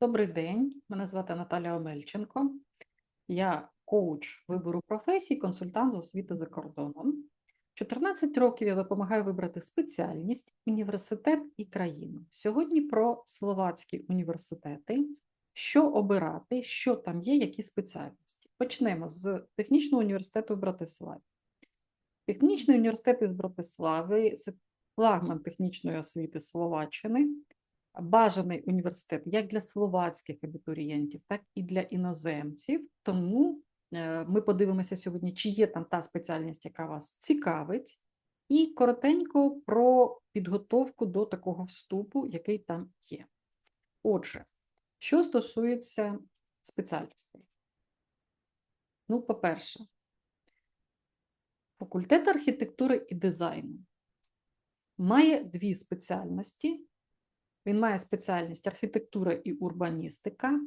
Добрий день, мене звати Наталя Омельченко. Я коуч вибору професій, консультант з освіти за кордоном. 14 років я допомагаю вибрати спеціальність, університет і країну. Сьогодні про словацькі університети, що обирати, що там є, які спеціальності. Почнемо з технічного університету в Братиславі. Технічний університет із Братислави це флагман технічної освіти Словаччини бажаний університет як для словацьких абітурієнтів, так і для іноземців. Тому е, ми подивимося сьогодні, чи є там та спеціальність, яка вас цікавить, і коротенько про підготовку до такого вступу, який там є. Отже, що стосується спеціальностей. Ну, по-перше, факультет архітектури і дизайну має дві спеціальності. Він має спеціальність архітектура і урбаністика.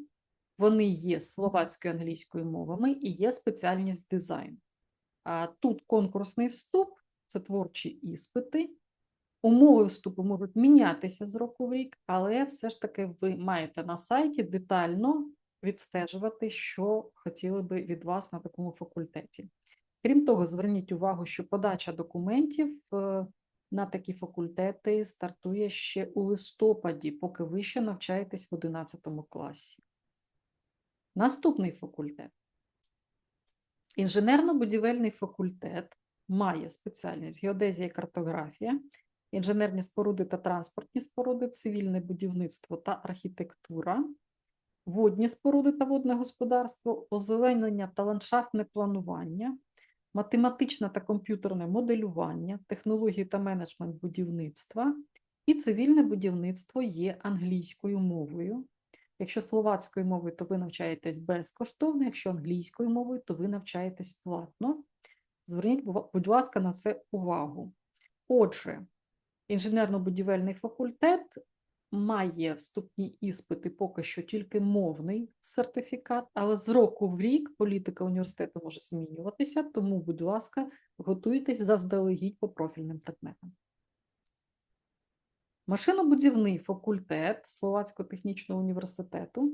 Вони є словацькою англійською мовами і є спеціальність дизайн. А тут конкурсний вступ це творчі іспити. Умови вступу можуть мінятися з року в рік, але все ж таки ви маєте на сайті детально відстежувати, що хотіли би від вас на такому факультеті. Крім того, зверніть увагу, що подача документів е, на такі факультети стартує ще у листопаді, поки ви ще навчаєтесь в 11 класі. Наступний факультет. Інженерно-будівельний факультет має спеціальність геодезія і картографія, інженерні споруди та транспортні споруди, цивільне будівництво та архітектура, водні споруди та водне господарство, озеленення та ландшафтне планування, математичне та комп'ютерне моделювання, технології та менеджмент будівництва і цивільне будівництво є англійською мовою. Якщо словацькою мовою, то ви навчаєтесь безкоштовно, якщо англійською мовою, то ви навчаєтесь платно. Зверніть, будь ласка, на це увагу. Отже, інженерно-будівельний факультет має вступні іспити поки що тільки мовний сертифікат, але з року в рік політика університету може змінюватися, тому, будь ласка, готуйтесь заздалегідь по профільним предметам. Машинобудівний факультет Словацького технічного університету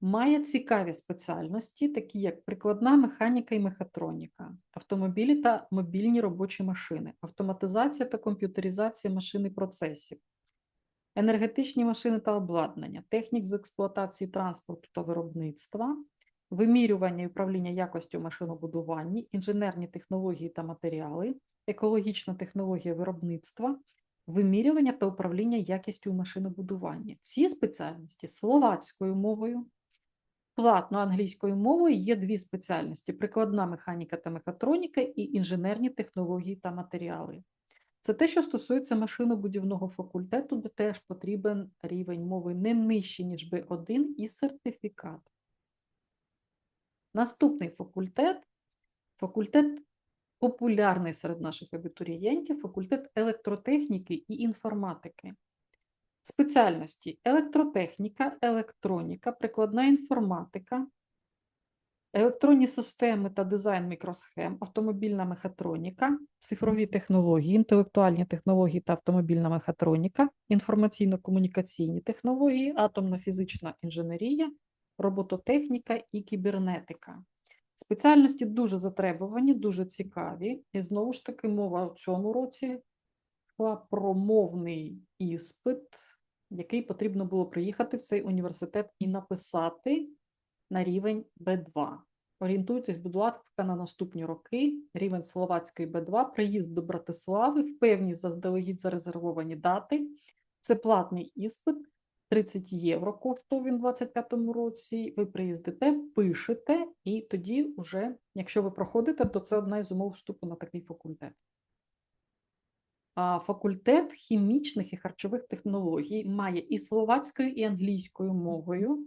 має цікаві спеціальності, такі як прикладна механіка і мехатроніка, автомобілі та мобільні робочі машини, автоматизація та комп'ютеризація машин і процесів, енергетичні машини та обладнання, технік з експлуатації транспорту та виробництва, вимірювання і управління якостю машинобудування, інженерні технології та матеріали, екологічна технологія виробництва, вимірювання та управління якістю машинобудування. Ці спеціальності словацькою мовою. Платно англійською мовою є дві спеціальності: прикладна механіка та мехатроніка і інженерні технології та матеріали. Це те, що стосується машинобудівного факультету, де теж потрібен рівень мови не нижчий, ніж B1 і сертифікат. Наступний факультет факультет популярний серед наших абітурієнтів, факультет електротехніки і інформатики. Спеціальності електротехніка, електроніка, прикладна інформатика, електронні системи та дизайн мікросхем, автомобільна мехатроніка, цифрові технології, інтелектуальні технології та автомобільна мехатроніка, інформаційно-комунікаційні технології, атомна фізична інженерія, робототехніка і кібернетика. Спеціальності дуже затребувані, дуже цікаві. І знову ж таки, мова у цьому році була про мовний іспит, який потрібно було приїхати в цей університет і написати на рівень Б2. Орієнтуйтесь, будь ласка, на наступні роки. Рівень словацької Б2, приїзд до Братислави, в певні заздалегідь зарезервовані дати. Це платний іспит, 30 євро коштує він у 2025 році. Ви приїздите, пишете, і тоді, вже, якщо ви проходите, то це одна із умов вступу на такий факультет. Факультет хімічних і харчових технологій має і словацькою, і англійською мовою.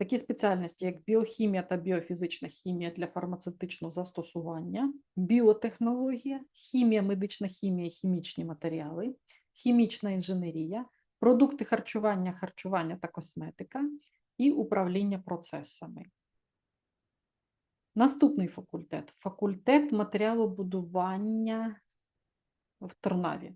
Такі спеціальності, як біохімія та біофізична хімія для фармацевтичного застосування, біотехнологія, хімія, медична хімія, хімічні матеріали, хімічна інженерія, продукти харчування, харчування та косметика і управління процесами. Наступний факультет факультет матеріалобудування в Тернаві.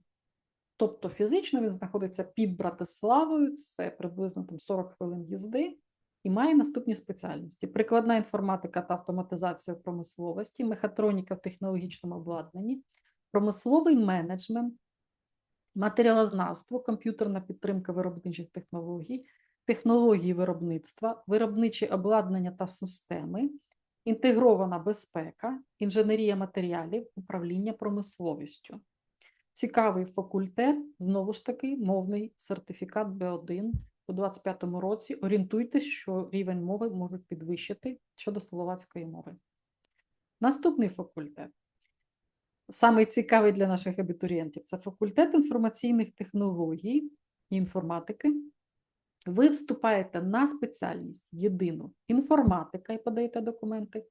Тобто фізично він знаходиться під Братиславою, це приблизно там 40 хвилин їзди, і має наступні спеціальності: прикладна інформатика та автоматизація в промисловості, мехатроніка в технологічному обладнанні, промисловий менеджмент, матеріалознавство, комп'ютерна підтримка виробничих технологій, технології виробництва, виробниче обладнання та системи, інтегрована безпека, інженерія матеріалів, управління промисловістю. Цікавий факультет, знову ж таки, мовний сертифікат Б1 у 25-му році. Орієнтуйтесь, що рівень мови можуть підвищити щодо словацької мови. Наступний факультет. Самий цікавий для наших абітурієнтів це факультет інформаційних технологій і інформатики. Ви вступаєте на спеціальність єдину інформатика і подаєте документи.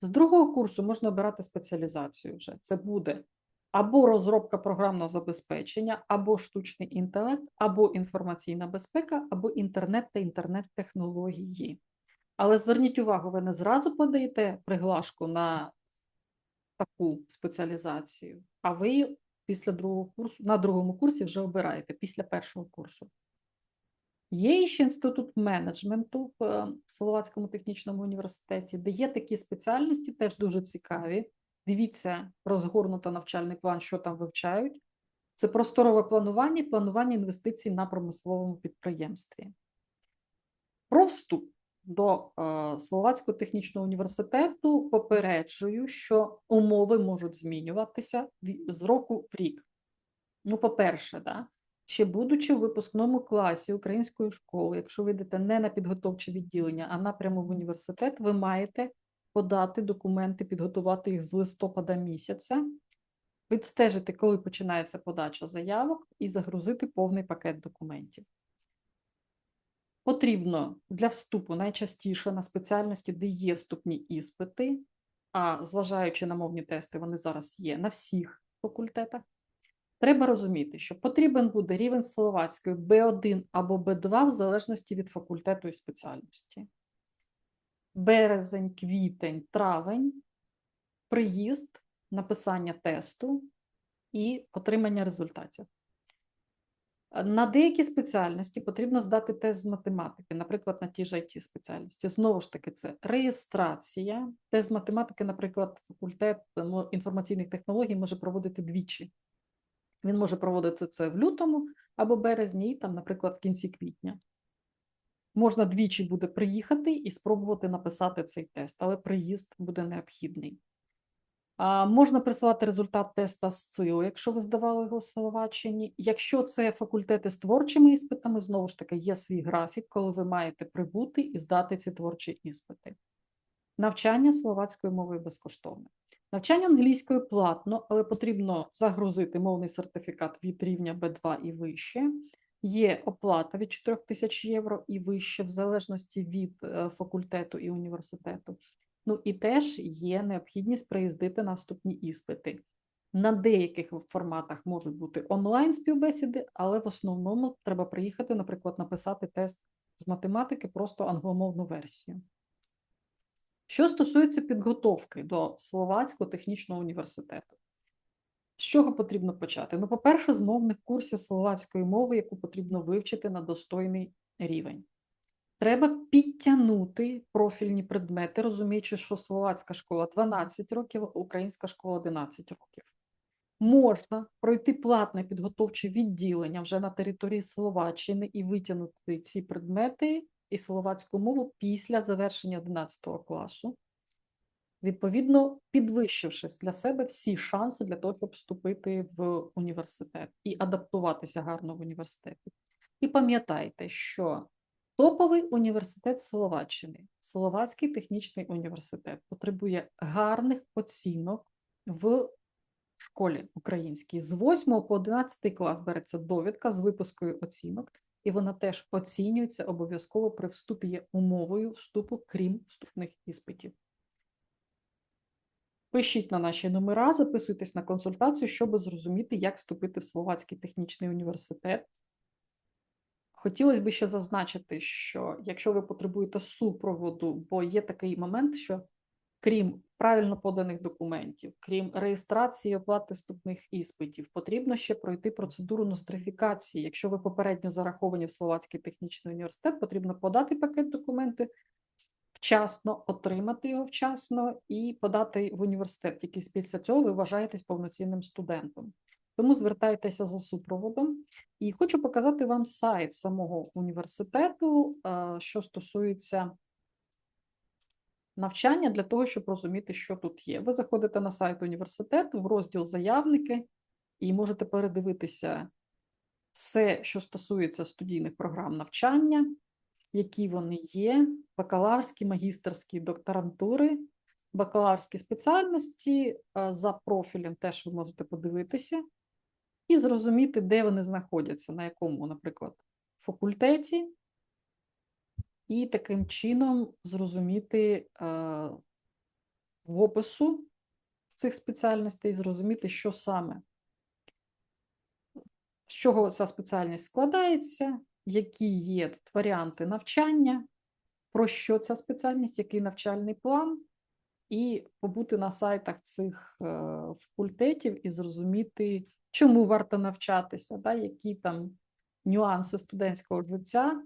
З другого курсу можна обирати спеціалізацію вже. Це буде або розробка програмного забезпечення, або штучний інтелект, або інформаційна безпека, або інтернет та інтернет-технології. Але зверніть увагу, ви не зразу подаєте приглашку на таку спеціалізацію, а ви після другого курсу, на другому курсі вже обираєте після першого курсу. Є ще інститут менеджменту в е, Словацькому технічному університеті, де є такі спеціальності, теж дуже цікаві. Дивіться розгорнуто навчальний план, що там вивчають. Це просторове планування планування інвестицій на промисловому підприємстві. Про вступ до е, Словацького технічного університету попереджую, що умови можуть змінюватися з року в рік. Ну, по-перше, да, ще будучи в випускному класі української школи, якщо ви йдете не на підготовче відділення, а напряму в університет, ви маєте подати документи, підготувати їх з листопада місяця, відстежити, коли починається подача заявок, і загрузити повний пакет документів. Потрібно для вступу найчастіше на спеціальності, де є вступні іспити, а зважаючи на мовні тести, вони зараз є на всіх факультетах. Треба розуміти, що потрібен буде рівень словацької B1 або B2 в залежності від факультету і спеціальності. Березень, квітень, травень, приїзд, написання тесту і отримання результатів. На деякі спеціальності потрібно здати тест з математики, наприклад, на ті ж it спеціальності. Знову ж таки, це реєстрація. Тест з математики, наприклад, факультет інформаційних технологій може проводити двічі. Він може проводити це в лютому або березні, там, наприклад, в кінці квітня. Можна двічі буде приїхати і спробувати написати цей тест, але приїзд буде необхідний. А, Можна присилати результат теста з ЦИО, якщо ви здавали його в Словаччині. Якщо це факультети з творчими іспитами, знову ж таки, є свій графік, коли ви маєте прибути і здати ці творчі іспити. Навчання словацькою мовою безкоштовне. Навчання англійською платно, але потрібно загрузити мовний сертифікат від рівня B2 і вище. Є оплата від 4 тисяч євро і вище, в залежності від е, факультету і університету. Ну і теж є необхідність приїздити на вступні іспити. На деяких форматах можуть бути онлайн співбесіди, але в основному треба приїхати, наприклад, написати тест з математики, просто англомовну версію. Що стосується підготовки до Словацького технічного університету, з чого потрібно почати? Ну, по-перше, з мовних курсів словацької мови, яку потрібно вивчити на достойний рівень. Треба підтягнути профільні предмети, розуміючи, що словацька школа 12 років, українська школа 11 років. Можна пройти платне підготовче відділення вже на території Словаччини і витягнути ці предмети і словацьку мову після завершення 11 класу, відповідно, підвищивши для себе всі шанси для того, щоб вступити в університет і адаптуватися гарно в університеті. І пам'ятайте, що топовий університет Словаччини, Словацький технічний університет, потребує гарних оцінок в школі українській. З 8 по 11 клас береться довідка з випускою оцінок і вона теж оцінюється обов'язково при вступі є умовою вступу, крім вступних іспитів. Пишіть на наші номера, записуйтесь на консультацію, щоб зрозуміти, як вступити в Словацький технічний університет. Хотілося б ще зазначити, що якщо ви потребуєте супроводу, бо є такий момент, що крім правильно поданих документів, крім реєстрації оплати вступних іспитів, потрібно ще пройти процедуру нострифікації. Якщо ви попередньо зараховані в Словацький технічний університет, потрібно подати пакет документи вчасно, отримати його вчасно і подати в університет. Тільки після цього ви вважаєтесь повноцінним студентом. Тому звертайтеся за супроводом. І хочу показати вам сайт самого університету, е, що стосується навчання, для того, щоб розуміти, що тут є. Ви заходите на сайт університету в розділ заявники і можете передивитися все, що стосується студійних програм навчання, які вони є, бакалаврські, магістерські, докторантури, бакалаврські спеціальності е, за профілем теж ви можете подивитися і зрозуміти, де вони знаходяться, на якому, наприклад, факультеті, і таким чином зрозуміти е, в опису цих спеціальностей, зрозуміти, що саме, з чого ця спеціальність складається, які є тут варіанти навчання, про що ця спеціальність, який навчальний план, і побути на сайтах цих е, факультетів і зрозуміти, чому варто навчатися, да, які там нюанси студентського життя.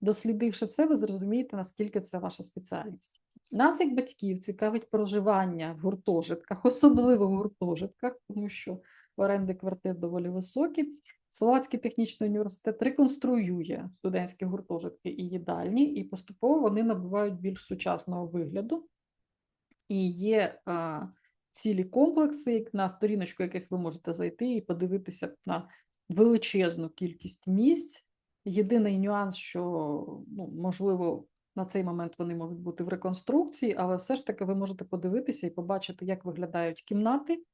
Дослідивши це, ви зрозумієте, наскільки це ваша спеціальність. Нас, як батьків, цікавить проживання в гуртожитках, особливо в гуртожитках, тому що оренди квартир доволі високі. Словацький технічний університет реконструює студентські гуртожитки і їдальні, і поступово вони набувають більш сучасного вигляду. І є а, цілі комплекси, на сторіночку яких ви можете зайти і подивитися на величезну кількість місць. Єдиний нюанс, що ну, можливо на цей момент вони можуть бути в реконструкції, але все ж таки ви можете подивитися і побачити, як виглядають кімнати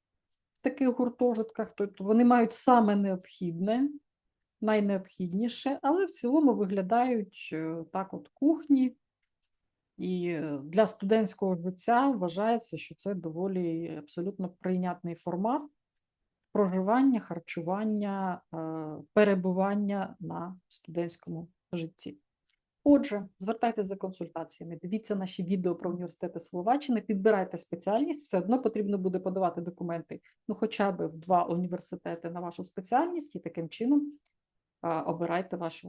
таких гуртожитках. Тобто вони мають саме необхідне, найнеобхідніше, але в цілому виглядають е, так, от кухні. І е, для студентського життя вважається, що це доволі абсолютно прийнятний формат проживання, харчування, е, перебування на студентському житті. Отже, звертайтеся за консультаціями, дивіться наші відео про університети Словаччини, підбирайте спеціальність, все одно потрібно буде подавати документи, ну хоча б в два університети на вашу спеціальність, і таким чином обирайте вашу